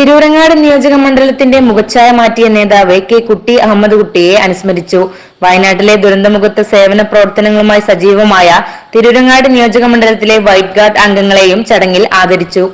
തിരൂരങ്ങാട് നിയോജക മണ്ഡലത്തിന്റെ മുഖച്ഛായ മാറ്റിയ നേതാവ് കെ കുട്ടി അഹമ്മദ് കുട്ടിയെ അനുസ്മരിച്ചു. വയനാട്ടിലെ ദുരന്തമുഖത്ത് സേവന പ്രവർത്തനങ്ങളുമായി സജീവമായ തിരൂരങ്ങാട് നിയോജക മണ്ഡലത്തിലെ വൈറ്റ് ഗാർഡ് അംഗങ്ങളെയും ചടങ്ങിൽ ആദരിച്ചു.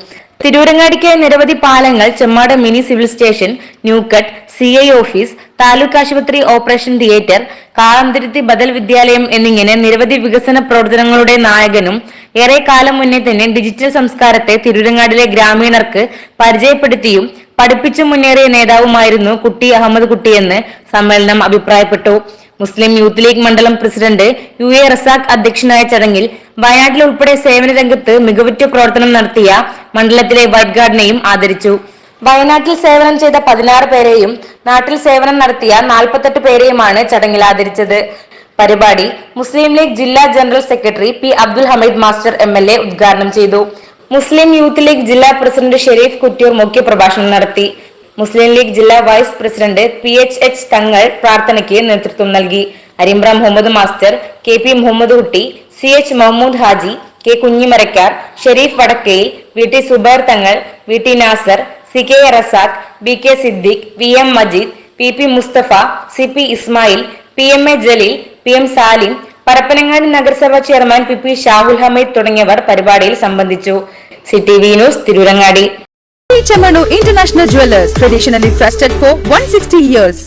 തിരൂരങ്ങാടിക്കായി നിരവധി പാലങ്ങൾ Chemmad mini civil station Newcut C I office taluk ആശുപത്രി ഓപ്പറേഷൻ തിയേറ്റർ കാളംതിരുത്തി ബദൽ വിദ്യാലയം എന്നിങ്ങനെ നിരവധി വികസന പ്രവർത്തനങ്ങളുടെ നായകനും ഏറെ കാലം മുന്നേ തന്നെ ഡിജിറ്റൽ സംസ്കാരത്തെ തിരൂരങ്ങാടിലെ ഗ്രാമീണർക്ക് പരിചയപ്പെടുത്തിയും പഠിപ്പിച്ചു മുന്നേറിയ നേതാവുമായിരുന്നു കുട്ടി അഹമ്മദ് കുട്ടിയെന്ന് സമ്മേളനം അഭിപ്രായപ്പെട്ടു. മുസ്ലിം യൂത്ത് ലീഗ് മണ്ഡലം പ്രസിഡന്റ് യു എ റസാഖ് അധ്യക്ഷനായ ചടങ്ങിൽ വയനാട്ടിൽ ഉൾപ്പെടെ സേവന രംഗത്ത് മികവുറ്റ പ്രവർത്തനം നടത്തിയ മണ്ഡലത്തിലെ വൈറ്റ് ഗാർഡിനെയും ആദരിച്ചു. വയനാട്ടിൽ സേവനം ചെയ്ത പതിനാറ് പേരെയും നാട്ടിൽ സേവനം നടത്തിയ നാൽപ്പത്തെട്ട് പേരെയുമാണ് ചടങ്ങിൽ ആദരിച്ചത്. പരിപാടി മുസ്ലിം ലീഗ് ജില്ലാ general secretary P Abdul Hameed master M L A ഉദ്ഘാടനം ചെയ്തു. മുസ്ലിം യൂത്ത് ലീഗ് ജില്ലാ പ്രസിഡന്റ് ഷെരീഫ് കുറ്റൂർ മുഖ്യ പ്രഭാഷണം നടത്തി. മുസ്ലിം ലീഗ് ജില്ലാ vice president P H H Thangal പ്രാർത്ഥനയ്ക്ക് നേതൃത്വം നൽകി. Arimbra Muhammad master K P Muhammad Kutty C H Mahmood Haji K Kunjimarakkar Sharif Vadakkayil V T Zubair Thangal V T Nasar C K Razak B K Siddique V M Majeed P P Musthafa C P Ismail P M A Jaleel P M Salim Parappanangadi നഗരസഭാ chairman P P Shahul Hameed തുടങ്ങിയവർ പരിപാടിയിൽ സംബന്ധിച്ചു C T V news Tirurangadi Chamanu International Jewelers, traditionally trusted for 160 years.